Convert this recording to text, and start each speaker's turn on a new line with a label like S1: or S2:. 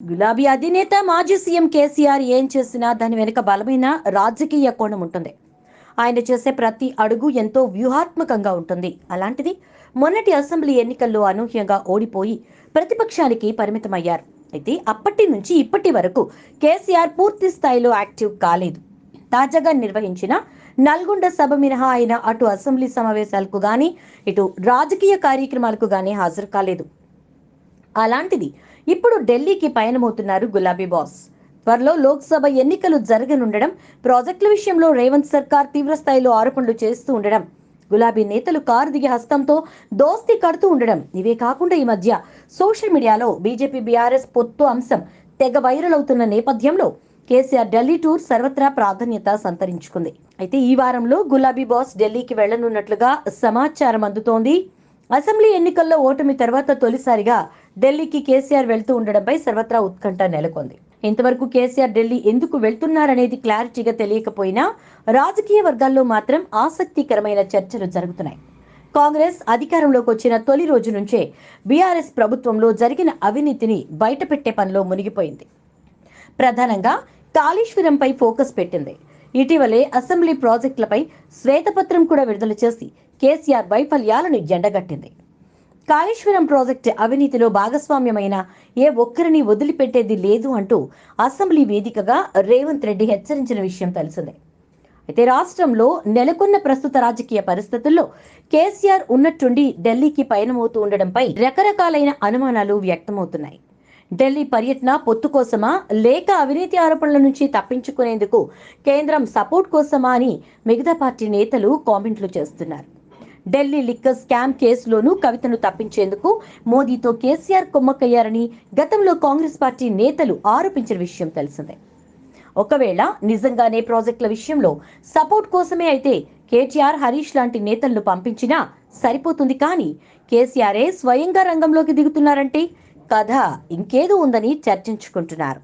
S1: గులాబీ అధినేత మాజీ సీఎం కేసీఆర్ ఏం చేసినా దాని వెనుక బలమైన రాజకీయ కోణం ఉంటుంది. ఆయన చేసే ప్రతి అడుగు ఎంతో వ్యూహాత్మకంగా ఉంటుంది. అలాంటిది మొన్నటి అసెంబ్లీ ఎన్నికల్లో అనూహ్యంగా ఓడిపోయి ప్రతిపక్షానికి పరిమితమయ్యారు. అయితే అప్పటి నుంచి ఇప్పటి వరకు కేసీఆర్ పూర్తి స్థాయిలో యాక్టివ్ కాలేదు. తాజాగా నిర్వహించిన నల్గొండ సభ మినహా ఆయన అటు అసెంబ్లీ సమావేశాలకు గాని ఇటు రాజకీయ కార్యక్రమాలకు గాని హాజరు కాలేదు. అలాంటిది. ఇప్పుడు ఢిల్లీకి పయనమవుతున్నారు గులాబీ బాస్. త్వరలో లోక్సభ ఎన్నికలు జరగనుండడం ప్రాజెక్టుల విషయంలో రేవంత్ సర్కార్ తీవ్రస్థాయిలో ఆరోపణలు చేస్తూ ఉండడం గులాబీ నేతలు కారు దిగి హస్తంతో దోస్తి కడుతూ ఉండడం ఇవే కాకుండా ఈ మధ్య సోషల్ మీడియాలో బీజేపీ బీఆర్ఎస్ పొత్తు అంశం తెగ వైరల్ అవుతున్న నేపథ్యంలో కేసీఆర్ ఢిల్లీ టూర్ సర్వత్రా ప్రాధాన్యత సంతరించుకుంది. అయితే ఈ వారంలో గులాబీ బాస్ ఢిల్లీకి వెళ్ళనున్నట్లుగా సమాచారం అందుతోంది. అసెంబ్లీ ఎన్నికల్లో ఓటమి తర్వాత తొలిసారిగా ఢిల్లీకి కేసీఆర్ వెళ్తూ ఉండడంపై సర్వత్రా ఉత్కంఠ నెలకొంది. ఇంతవరకు కేసీఆర్ ఢిల్లీ ఎందుకు వెళ్తున్నారనేది క్లారిటీగా తెలియకపోయినా రాజకీయ వర్గాల్లో మాత్రం ఆసక్తికరమైన చర్చలు జరుగుతున్నాయి. కాంగ్రెస్ అధికారంలోకి వచ్చిన తొలి రోజు నుంచే బీఆర్ఎస్ ప్రభుత్వంలో జరిగిన అవినీతిని బయటపెట్టే పనిలో మునిగిపోయింది. ప్రధానంగా కాళేశ్వరంపై ఫోకస్ పెట్టింది. ఇటీవలే అసెంబ్లీ ప్రాజెక్టులపై శ్వేతపత్రం కూడా విడుదల చేసి కేసీఆర్ వైఫల్యాలను ఎండగట్టింది. కాళేశ్వరం ప్రాజెక్టు అవినీతిలో భాగస్వామ్యమైన ఏ ఒక్కరిని వదిలిపెట్టేది లేదు అంటూ అసెంబ్లీ వేదికగా రేవంత్ రెడ్డి హెచ్చరించిన విషయం తెలిసిందే. అయితే రాష్ట్రంలో నెలకొన్న ప్రస్తుత రాజకీయ పరిస్థితుల్లో కేసీఆర్ ఉన్నట్టుండి ఢిల్లీకి పయనమవుతూ ఉండడంపై రకరకాలైన అనుమానాలు వ్యక్తమవుతున్నాయి. ఢిల్లీ పర్యటన పొత్తు కోసమా లేక అవినీతి ఆరోపణల నుంచి తప్పించుకునేందుకు కేంద్రం సపోర్ట్ కోసమా అని మిగతా పార్టీ నేతలు కామెంట్లు చేస్తున్నారు. ఢిల్లీ లిక్కర్ స్కామ్ కేసులోనూ కవితను తప్పించేందుకు మోదీతో కేసీఆర్ కుమ్మక్కయ్యారని గతంలో కాంగ్రెస్ పార్టీ నేతలు ఆరోపించిన విషయం తెలిసిందే. ఒకవేళ నిజంగానే ప్రాజెక్టుల విషయంలో సపోర్ట్ కోసమే అయితే కేటీఆర్ హరీష్ లాంటి నేతలను పంపించినా సరిపోతుంది కానీ కేసీఆరే స్వయంగా రంగంలోకి దిగుతున్నారంటే కథ ఇంకేదో ఉందని చర్చించుకుంటున్నారు.